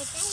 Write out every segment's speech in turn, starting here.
এটাই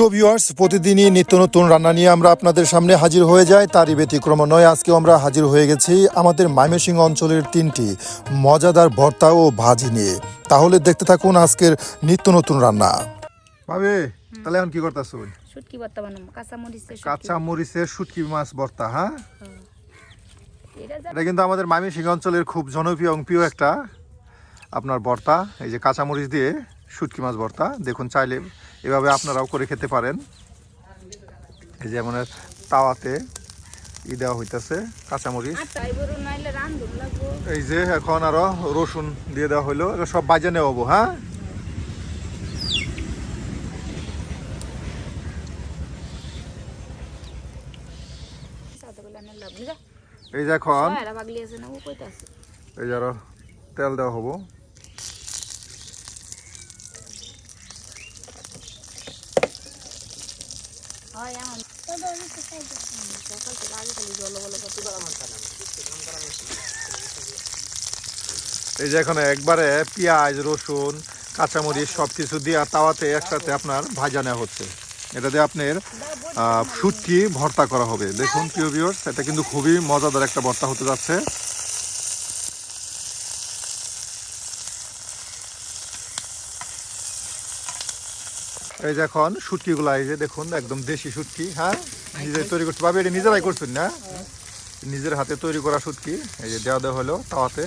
প্রিয় ভিউয়ার্স প্রতিদিনই নিত্য নতুন রান্না নিয়ে আমরা আপনাদের সামনে হাজির হয়ে যাই। তারই ব্যতিক্রম নয় আজকেও আমরা হাজির হয়ে গেছি আমাদের ময়মনসিংহ অঞ্চলের তিনটি মজাদার ভর্তা ও ভাজি নিয়ে। তাহলে দেখতে থাকুন আজকের নিত্য নতুন রান্না। ভাবে তাহলে এখন কি করতেছ? শুটকি ভর্তা বানাবো কাঁচা মরিচের কাঁচা মরিচের শুটকি মাছ ভর্তা হ্যাঁ? এটা কিন্তু আমাদের ময়মনসিংহ অঞ্চলের খুব জনপ্রিয় এবং প্রিয় একটা আপনার ভর্তা এই যে কাঁচা মরিচ দিয়ে। শুটকি মাছ ভর্তা। দেখুন চাইলে এভাবে আপনারাও করে খেতে পারেন। এই যে যেমন তাওয়াতে ই দেওয়া হইতেছে কাঁচামরিচ। এই যে এখন আরও রসুন দিয়ে দেওয়া হইল। সব বাজে নেওয়া হব হ্যাঁ? এই যে এখন এই যে আরও তেল দেওয়া হব হয় এমন তবে আমি কোথায় যাচ্ছি সকাল থেকে আগে খালি জল বলে কত এই যে এখন একবারে পেঁয়াজ, রসুন, কাঁচামরিচ সব কিছু দিয়ে তাওয়াতে একসাথে আপনার ভাজা নেওয়া হচ্ছে। এটা দিয়ে আপনার শুটকি ভর্তা করা হবে। দেখুন, প্রিয় এটা কিন্তু খুবই মজাদার একটা ভর্তা হতে যাচ্ছে। এই যে এখন শুটকিগুলো এই যে দেখুন, একদম দেশি শুটকি হ্যাঁ? নিজে তৈরি করতে পারবে এটা নিজেরাই করছেন না? নিজের হাতে তৈরি করা শুটকি এই যে দেওয়া দেওয়া হলো তাওয়াতে।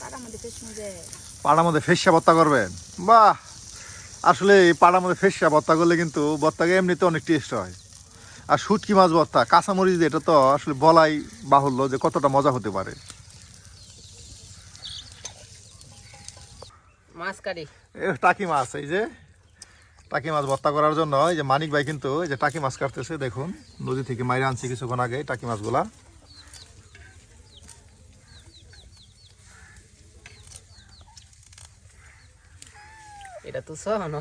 পাড়ার মধ্যে ফেস মজে। ফেসা ভর্তা করবেন। বাহ! আসলে এই পাড়ার মধ্যে ফেসা ভর্তা করলে কিন্তু ভর্তাকে এমনিতে অনেক টেস্ট হয়। আর শুটকি মাছ ভর্তা কাঁচামরিচ দিয়ে এটা তো আসলে বলাই বাহুল্য যে কতটা মজা হতে পারে। টাকি মাছ এই যে টাকি মাছ ভর্তা করার জন্য এই যে মানিক ভাই কিন্তু এই যে টাকি মাছ কাটতেছে দেখুন নদী থেকে মাইরে আনছি কিছুক্ষণ আগে টাকি মাছগুলা। এটা তো সহন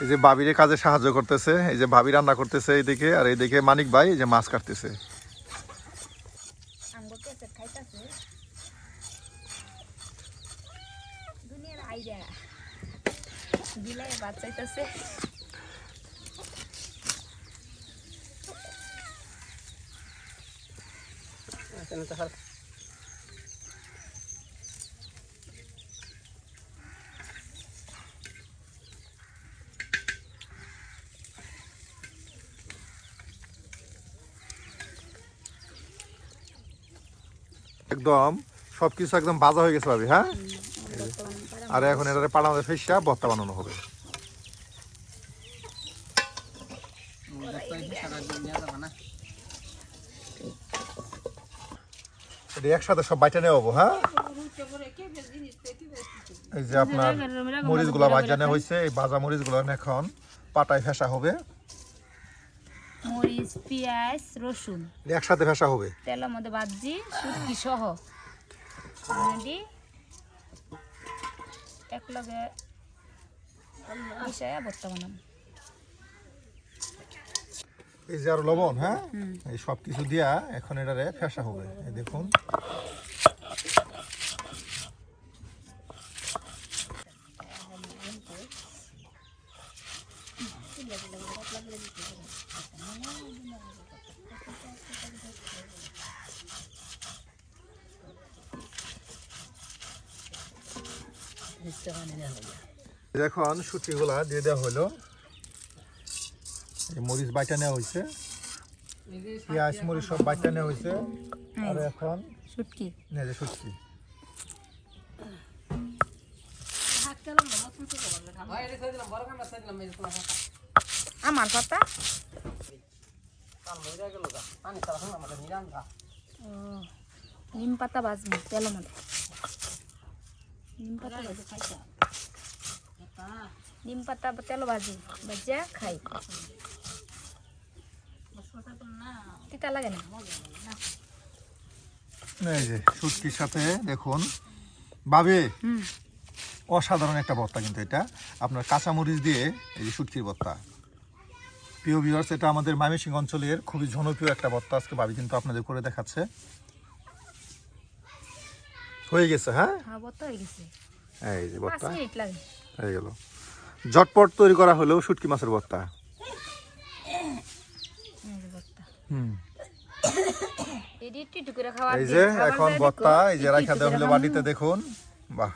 এই যে কাজে সাহায্য করতেছে এই যে ভাবি রান্না করতেছে এইদিকে আর এইদিকে মানিক ভাই এই যে মাছ কাটতেছে। বাচ্চাইতাছে হাল- একদম সবকিছু একদম বাজা হয়ে গেছে ভাবি হ্যাঁ? আর এখন এটারে পাড়া মধ্যে ফেসা ভর্তা বানানো হবে। এটা একসাথে সব বাইটা নেওয়া হ্যাঁ? এই যে আপনার মরিচগুলো ভাজা নেওয়া হয়েছে এই ভাজা মরিচগুলো এখন পাটায় ফেসা হবে। মরিচ পেঁয়াজ রসুন। একসাথে ফেসা হবে। তেলের মধ্যে ভাজি শুটকি সহ। দি এক লগে মিশাইয়া ভর্তা বানাবো এই যে আর লবণ হ্যাঁ? এই সব কিছু দিয়া এখন এটারে ফেসা হবে। এই দেখুন সুটিগুলা দিয়ে দেওয়া হলো। মরিচ বাইটা নেওয়া হয়েছে। পেঁয়াজ মরিচ সব বাইটা নেওয়া হয়েছে। আর এখন শুটকি। নেই আমার নিম পাতা বাজবো তেল মধ্যে নিম পাতা ভাজি খাইতে নিম পাতা তেল ভাজি ভাজা খাই। তিতা লাগে না? এই যে শুটকির সাথে দেখুন। বাবে অসাধারণ একটা ভর্তা কিন্তু এটা। আপনার কাঁচামরিচ দিয়ে এই যে শুটকির ভর্তা। প্রিয় ভিউয়ার্স এটা আমাদের ময়মনসিং অঞ্চলের খুবই জনপ্রিয় একটা ভর্তা। আজকে ভাবি কিন্তু আপনাদের করে দেখাচ্ছে। হয়ে গেছে হ্যাঁ? হ্যাঁ বত্তা হয়ে গেছে। এই যে ভর্তা মিনিট লাগে। হয়ে গেল। ঝটপট তৈরি করা হলেও শুটকি মাছের ভর্তা এই যে বত্তা। হুম। এই যে এখন ভর্তা এই যে রাখা দেওয়া হলো বাটিতে দেখুন। বাহ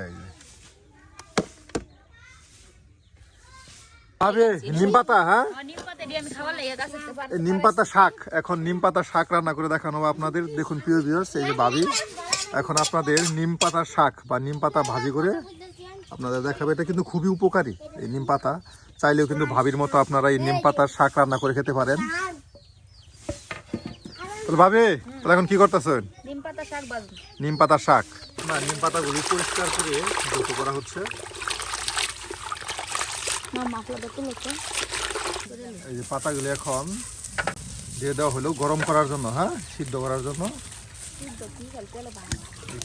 এই যে। আবে নিম পাতা হ্যাঁ? নিম পাতা শাক এখন নিম পাতা শাক রান্না করে দেখানো আপনাদের। দেখুন প্রিয় ভিউয়ার্স এই যে ভাবি। এখন আপনাদের নিম পাতার শাক বা নিম পাতা ভাজি করে আপনাদের দেখাবে এটা কিন্তু খুবই উপকারী এই নিম পাতা। চাইলেও কিন্তু ভাবির মতো আপনারা এই নিম পাতার শাক রান্না করে খেতে পারেন। তাহলে ভাবি তাহলে এখন কি করতেছেন? নিম পাতা শাক না নিম পাতাগুলি পরিষ্কার করে যৌথ করা হচ্ছে। এই যে পাতাগুলি এখন দিয়ে দেওয়া হলো গরম করার জন্য হ্যাঁ? সিদ্ধ করার জন্য।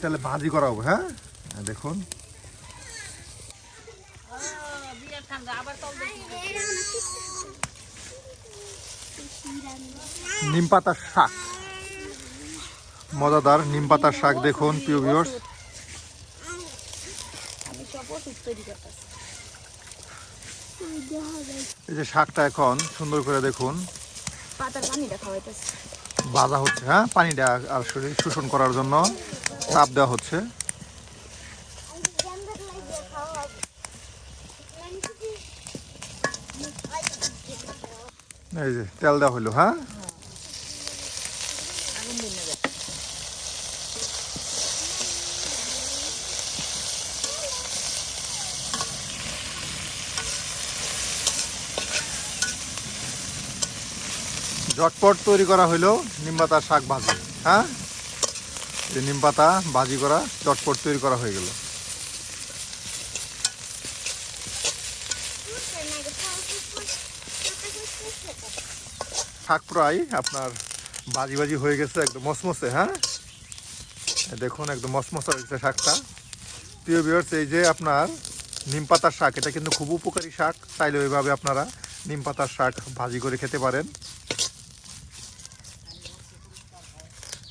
তাহলে ভাজি করা হবে হ্যাঁ? হ্যাঁ, দেখুন। নিম পাতার শাক। মজাদার নিম পাতার শাক দেখুন প্রিয় এই যে শাকটা এখন সুন্দর করে দেখুন। পাতার পানিটা খাওয়াইতেছি। ভাজা হচ্ছে হ্যাঁ? পানিটা আর শরীর শোষণ করার জন্য চাপ দেওয়া হচ্ছে। এই যে, তেল দেওয়া হইল হ্যাঁ? ঝটপট তৈরি করা হলো নিম পাতার শাক ভাজি হ্যাঁ? এই নিম পাতা ভাজি করা চটপট তৈরি করা হয়ে গেল। শাক প্রায় আপনার ভাজি ভাজি হয়ে গেছে, একদম মসমসে হ্যাঁ? দেখুন, একদম মসমসা হয়েছে শাকটা। প্রিয় বিয়ার্স এই যে আপনার নিম পাতার শাক, এটা কিন্তু খুব উপকারী শাক। চাইলে ওইভাবে আপনারা নিম পাতার শাক ভাজি করে খেতে পারেন।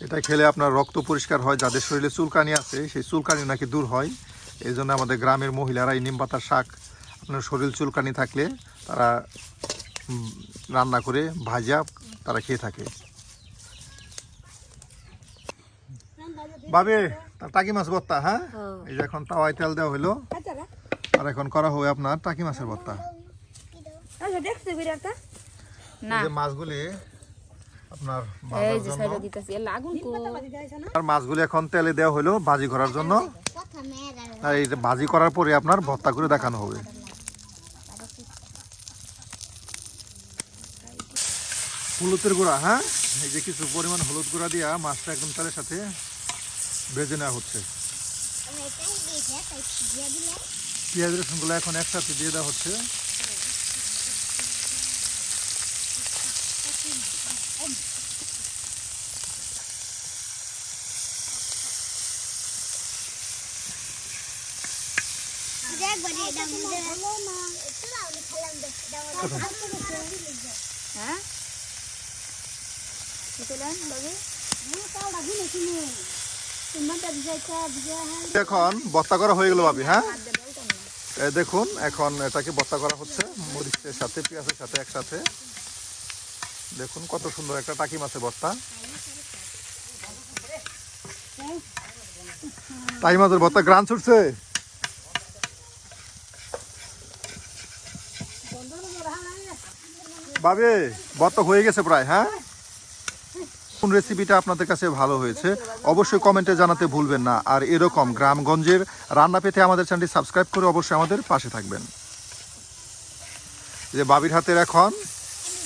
এটা খেলে আপনার রক্ত পরিষ্কার হয় যাদের শরীরে চুলকানি আছে সেই চুলকানি নাকি দূর হয়। এই জন্য আমাদের গ্রামের মহিলারা এই নিম পাতার শাক আপনার শরীর চুলকানি থাকলে তারা রান্না করে ভাজা তারা খেয়ে থাকে। বাবে টাকি মাছ ভর্তা হ্যাঁ? এই যে এখন তাওয়ায় তেল দেওয়া হলো আর এখন করা হবে আপনার টাকি মাছের ভর্তা আচ্ছা মাছগুলি আপনার এই ভাজার যে সাইডে দিতেছি। এর আগুন কো। আর মাছগুলি এখন তেলে দেওয়া হলো ভাজি করার জন্য। আর এই ভাজি করার পরে আপনার ভর্তা করে দেখানো হবে। হলুদের গুঁড়া হ্যাঁ? এই যে কিছু পরিমাণ হলুদ গুঁড়া দিয়া মাছটা একদম তেলের সাথে ভেজে নেওয়া হচ্ছে। পেঁয়াজ রসুনগুলো এখন একসাথে দিয়ে দেওয়া হচ্ছে। এখন ভর্তা করা হয়ে গেল ভাবি হ্যাঁ? দেখুন, এখন এটাকে ভর্তা করা হচ্ছে, মরিচের সাথে, পেঁয়াজের সাথে একসাথে। দেখুন কত সুন্দর একটা টাকি মাছের বস্তা। টাকি মাছের বস্তা গ্রান ছুটছে। ভাবে ভর্তা হয়ে গেছে প্রায় হ্যাঁ? কোন রেসিপিটা আপনাদের কাছে ভালো হয়েছে, অবশ্যই কমেন্টে জানাতে ভুলবেন না। আর এরকম গ্রামগঞ্জের রান্না পেতে আমাদের চ্যানেলটি সাবস্ক্রাইব করে অবশ্যই আমাদের পাশে থাকবেন। যে বাবির হাতের এখন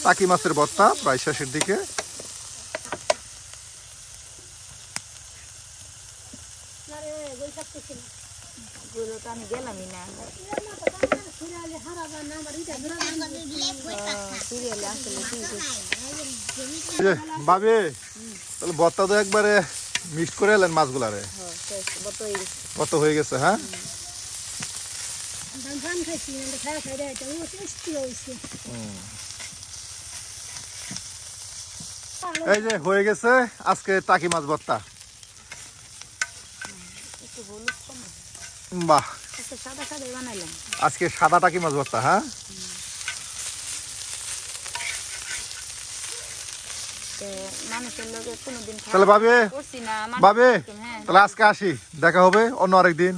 টাকি মাছের বত্তা প্রায় শেষের দিকে বাবে তাহলে বত্তা তো একবারে মিক্সড করে এলেন মাছগুলারে। কত হয়ে গেছে হ্যাঁ? ধান ধান খাইছি খাই খাই দেয় এটা ও টেস্টি হয়েছে এই যে হয়ে গেছে আজকে টাকি মাছ ভর্তা। বাহ। বানাইলাম। আজকে সাদা টাকি মাছ ভর্তা হ্যাঁ? তাহলে না। বাবে হ্যাঁ। তাহলে আজকে আসি দেখা হবে অন্য আরেকদিন।